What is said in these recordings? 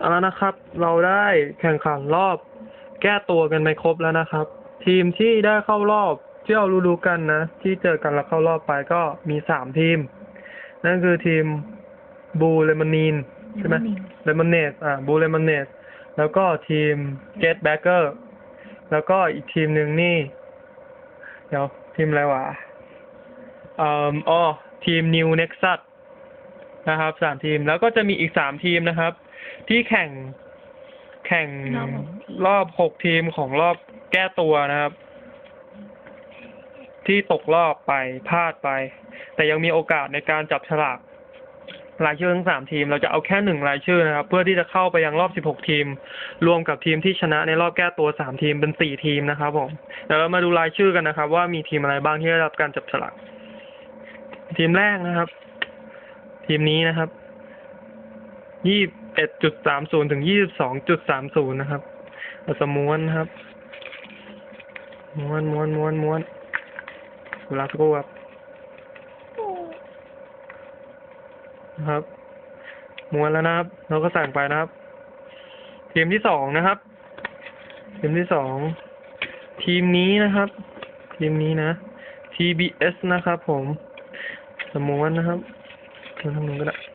เอาละนะครับ เราได้แข่งขันรอบ แก้ตัวกันไปครบแล้วนะครับ ทีมที่ได้เข้ารอบที่เรารู้ๆกันนะ ที่เจอกันแล้วเข้ารอบไปก็มีสามทีม นั่นคือทีมบูเลมอนีนใช่ไหมเลมอนเนสอ่าบูเลมอนเนสแล้วก็ทีมเกตแบ็กเกอร์แล้วก็อีกทีมหนึ่งนี่ เดี๋ยว ทีมอะไรวะอ่าอ๋อทีมนิวเน็กซัสนะครับสามทีม แล้วก็จะมีอีกสามทีมนะครับ ที่แข่งแข่งรอบหกทีมของรอบแก้ตัวนะครับ ที่ตกรอบไปพลาดไป แต่ยังมีโอกาสในการจับฉลากรายชื่อทั้งสามทีมเราจะเอาแค่หนึ่งรายชื่อนะครับ เพื่อที่จะเข้าไปยังรอบสิบหกทีม รวมกับทีมที่ชนะในรอบแก้ตัวสามทีมเป็นสี่ทีมนะครับผมเดี๋ยวเรามาดูรายชื่อกันนะครับ ว่ามีทีมอะไรบ้างที่ได้รับการจับฉลากทีมแรกนะครับ ทีมนี้นะครับ ยี่สิบเอ็ดจุดสามศูนย์ถึงยี่สิบสองจุดสามศูนย์นะครับเราจะม้วนครับ ม้วนม้วนม้วนม้วนเวลาสักครู่ครับนะครับ ม้วนแล้วนะครับ เราก็สั่งไปนะครับ ทีมที่สองนะครับ ทีมที่สองทีมนี้นะครับ ทีมนี้นะ TBS นะครับ ผม สมวนนะครับม้วนทางนู้ก็ได้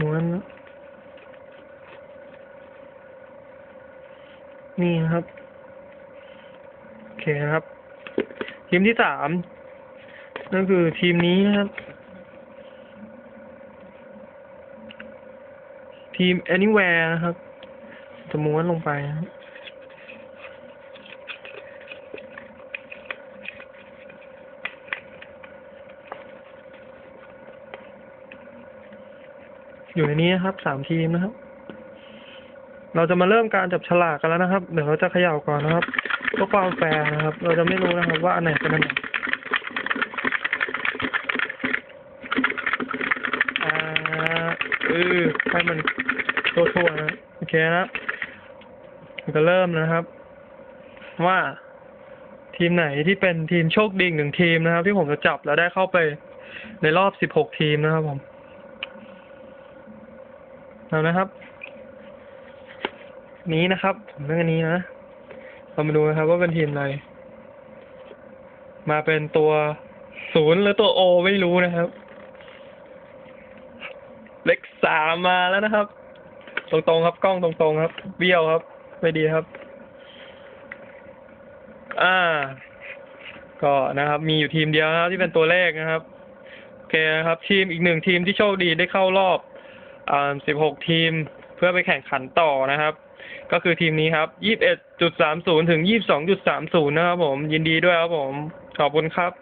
ม้วนนี่ครับ โอเคนะครับ ทีมที่สามนั่นคือทีมนี้นะครับ ทีม Anywhere นะครับ จะม้วนลงไปนะครับ อยู่ในนี้นะครับสามทีมนะครับ เราจะมาเริ่มการจับฉลากกันแล้วนะครับ เดี๋ยวเราจะเขย่าก่อนนะครับเพื่อความแฟร์นะครับ เราจะไม่รู้นะครับว่าอันไหนเป็นอันไหนอ่าเออให้มันทั่วๆนะโอเคนะครับเริ่มนะครับ ว่าทีมไหนที่เป็นทีมโชคดีหนึ่งทีมนะครับ ที่ผมจะจับแล้วได้เข้าไปในรอบสิบหกทีมนะครับผม เอานะครับ นี้นะครับ ผมเลือกอันนี้นะ เรามาดูนะครับว่าเป็นทีมอะไร มาเป็นตัวศูนย์หรือตัวโอไม่รู้นะครับ เลขสามมาแล้วนะครับ ตรงๆครับ กล้องตรงๆครับ เบี้ยวครับ ไม่ดีครับ อ่า ก็นะครับ มีอยู่ทีมเดียวนะครับที่เป็นตัวเลขนะครับ โอเคนะครับ ทีมอีกหนึ่งทีมที่โชคดีได้เข้ารอบ อ่า16 ทีมเพื่อไปแข่งขันต่อนะครับ ก็คือทีมนี้ครับ 21.30 ถึง 22.30 นะครับผม ยินดีด้วยครับผม ขอบคุณครับ